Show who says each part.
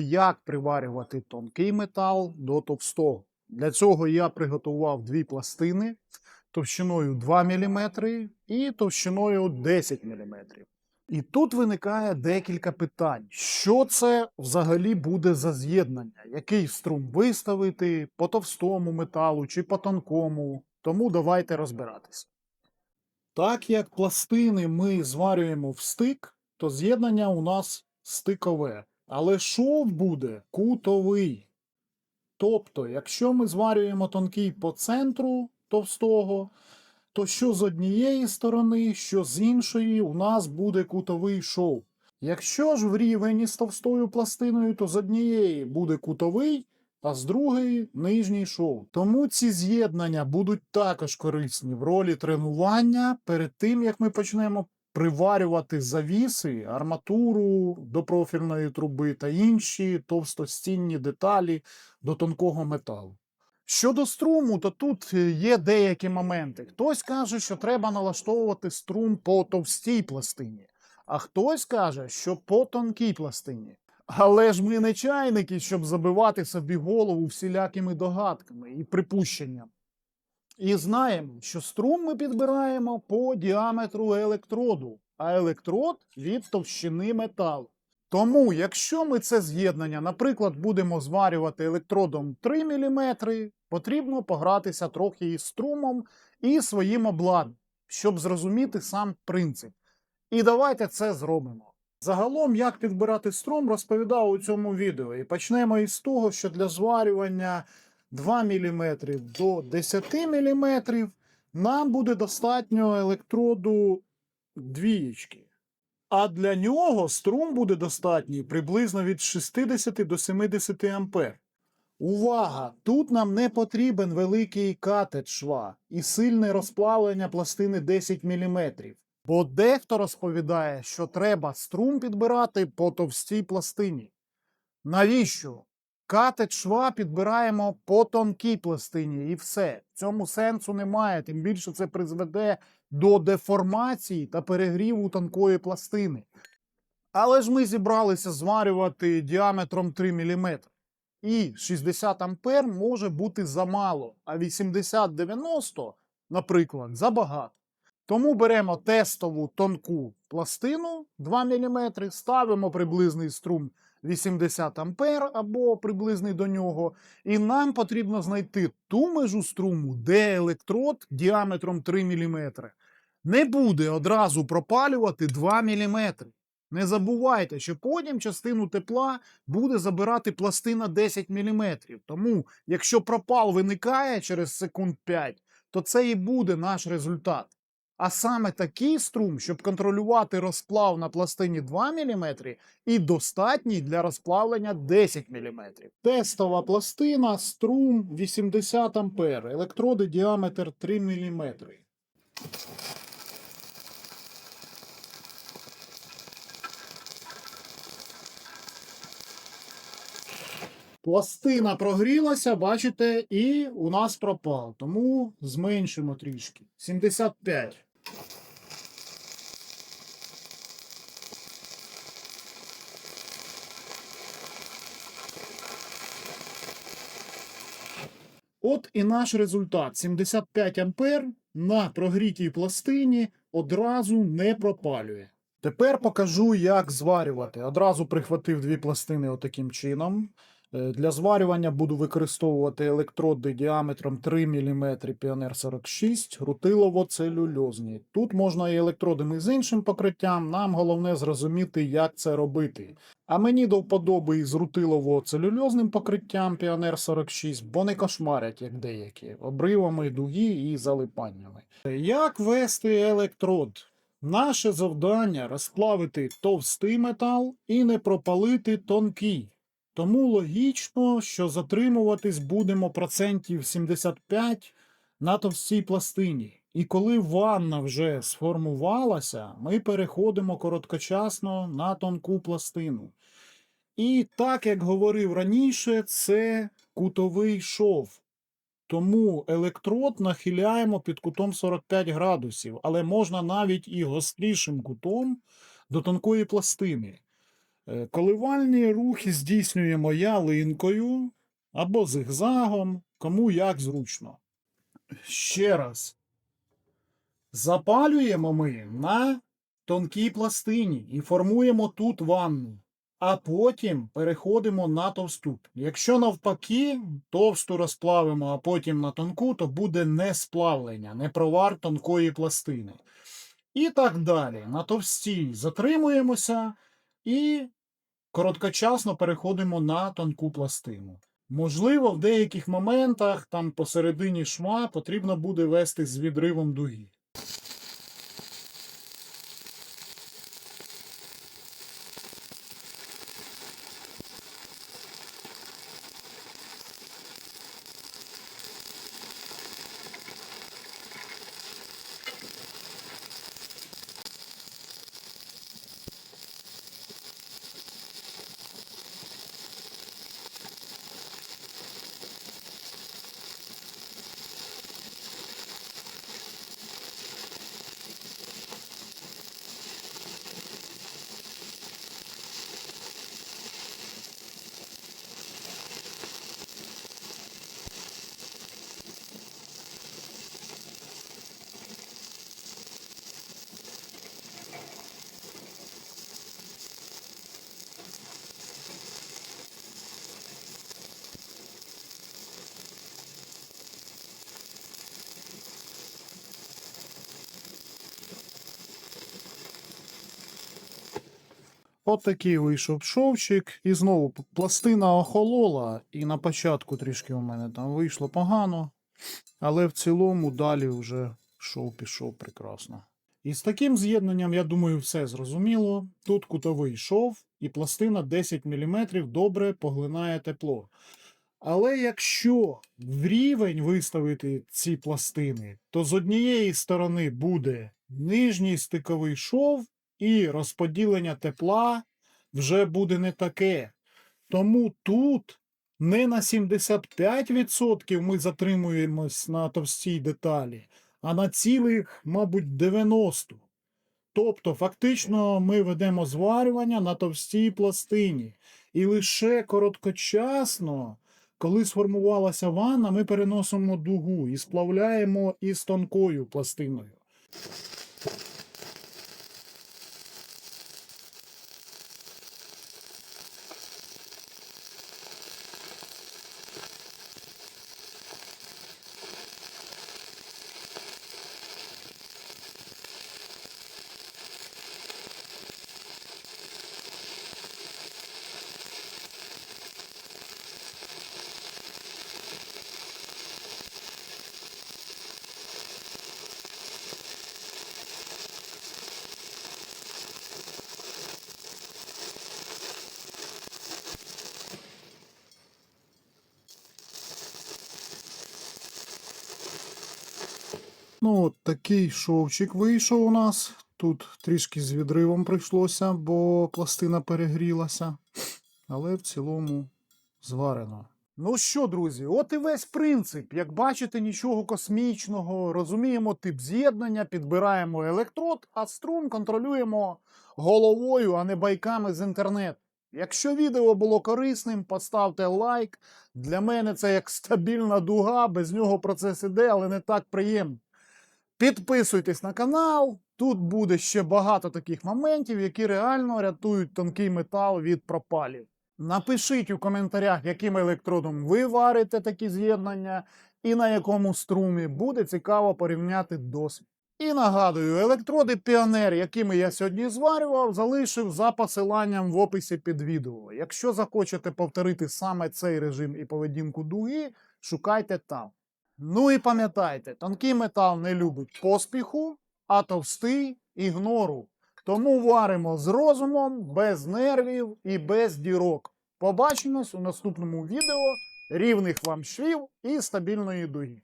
Speaker 1: Як приварювати тонкий метал до товстого? Для цього я приготував дві пластини товщиною 2 мм і товщиною 10 мм. І тут виникає декілька питань. Що це взагалі буде за з'єднання? Який струм виставити по товстому металу чи по тонкому? Тому давайте розбиратися. Так як пластини ми зварюємо в стик, то з'єднання у нас стикове. Але шов буде кутовий. Тобто, якщо ми зварюємо тонкий по центру товстого, то що з однієї сторони, що з іншої, у нас буде кутовий шов. Якщо ж в рівень із товстою пластиною, то з однієї буде кутовий, а з другої нижній шов. Тому ці з'єднання будуть також корисні в ролі тренування перед тим, як ми почнемо приварювати завіси, арматуру до профільної труби та інші товстостінні деталі до тонкого металу. Щодо струму, то тут е, є деякі моменти. Хтось каже, що треба налаштовувати струм по товстій пластині, а хтось каже, що по тонкій пластині. Але ж ми не чайники, щоб забивати собі голову всілякими догадками і припущеннями. І знаємо, що струм ми підбираємо по діаметру електроду, а електрод від товщини металу. Тому, якщо ми це з'єднання, наприклад, будемо зварювати електродом 3 мм, потрібно погратися трохи із струмом і своїм обладнанням, щоб зрозуміти сам принцип. І давайте це зробимо. Загалом, як підбирати струм, розповідав у цьому відео. І почнемо із того, що для зварювання 2 мм до 10 мм нам буде достатньо електроду двієчки. А для нього струм буде достатній приблизно від 60 до 70 ампер. Увага! Тут нам не потрібен великий катет шва і сильне розплавлення пластини 10 мм. Бо дехто розповідає, що треба струм підбирати по товстій пластині. Навіщо? Катет шва підбираємо по тонкій пластині і все. В цьому сенсу немає, тим більше це призведе до деформації та перегріву тонкої пластини. Але ж ми зібралися зварювати діаметром 3 мм. І 60 ампер може бути замало, а 80-90, наприклад, забагато. Тому беремо тестову тонку пластину 2 мм, ставимо приблизний струм 80 ампер або приблизний до нього, і нам потрібно знайти ту межу струму, де електрод діаметром 3 мм не буде одразу пропалювати 2 мм. Не забувайте, що потім частину тепла буде забирати пластина 10 мм. Тому, якщо пропал виникає через секунд 5, то це і буде наш результат. А саме такий струм, щоб контролювати розплав на пластині 2 мм і достатній для розплавлення 10 мм. Тестова пластина, струм 80 А, електроди діаметр 3 мм. Пластина прогрілася, бачите, і у нас пропал. Тому зменшимо трішки. 75. От і наш результат. 75 ампер на прогрітій пластині одразу не пропалює. Тепер покажу, як зварювати. Одразу прихватив дві пластини отаким чином. Е, Для зварювання буду використовувати електроди діаметром 3 мм Pioneer 46 рутилово-целюльозні. Тут можна і електродами з іншим покриттям, нам головне зрозуміти, як це робити. А мені до вподоби із рутилово-целюльозним покриттям Pioneer 46, бо не кошмарять, як деякі, обривами дуги і залипаннями. Як вести електрод? Наше завдання розплавити товстий метал і не пропалити тонкий. Тому логічно, що затримуватись будемо процентів 75 на товстій пластині. І коли ванна вже сформувалася, ми переходимо короткочасно на тонку пластину. І так як говорив раніше, це кутовий шов. Тому електрод нахиляємо під кутом 45 градусів, але можна навіть і гострішим кутом до тонкої пластини. Е, Коливальні рухи здійснюємо ялинкою або зигзагом, кому як зручно. Ще раз. Запалюємо ми на тонкій пластині і формуємо тут ванну. А потім переходимо на товсту. Якщо навпаки, товсту розплавимо, а потім на тонку, то буде не сплавлення, не провар тонкої пластини. І так далі. На товстій затримуємося і короткочасно переходимо на тонку пластину. Можливо, в деяких моментах, там посередині шма, потрібно буде вести з відривом дуги. От такий вийшов шовчик, і знову пластина охолола, і на початку трішки у мене там вийшло погано, але в цілому далі вже шов пішов прекрасно. І з таким з'єднанням, я думаю, все зрозуміло. Тут кутовий шов, і пластина 10 мм добре поглинає тепло. Але якщо в рівень виставити ці пластини, то з однієї сторони буде нижній стиковий шов, і розподілення тепла вже буде не таке. Тому тут не на 75% ми затримуємось на товстій деталі, а на цілих, мабуть, 90%. Тобто, фактично, ми ведемо зварювання на товстій пластині. І лише короткочасно, коли сформувалася ванна, ми переносимо дугу і сплавляємо із тонкою пластиною. Ну, от такий шовчик вийшов у нас. Тут трішки з відривом прийшлося, бо пластина перегрілася. Але в цілому зварено. Ну що, друзі, от і весь принцип. Як бачите, нічого космічного. Розуміємо тип з'єднання, підбираємо електрод, а струм контролюємо головою, а не байками з інтернету. Якщо відео було корисним, поставте лайк. Для мене це як стабільна дуга, без нього процес іде, але не так приємно. Підписуйтесь на канал. Тут буде ще багато таких моментів, які реально рятують тонкий метал від пропалів. Напишіть у коментарях, яким електродом ви варите такі з'єднання і на якому струмі буде цікаво порівняти досвід. І нагадую, електроди Піонер, якими я сьогодні зварював, залишив за посиланням в описі під відео. Якщо захочете повторити саме цей режим і поведінку дуги, шукайте там. Ну і пам'ятайте, тонкий метал не любить поспіху, а товстий ігнору. Тому варимо з розумом, без нервів і без дірок. Побачимось у наступному відео. Рівних вам швів і стабільної дуги.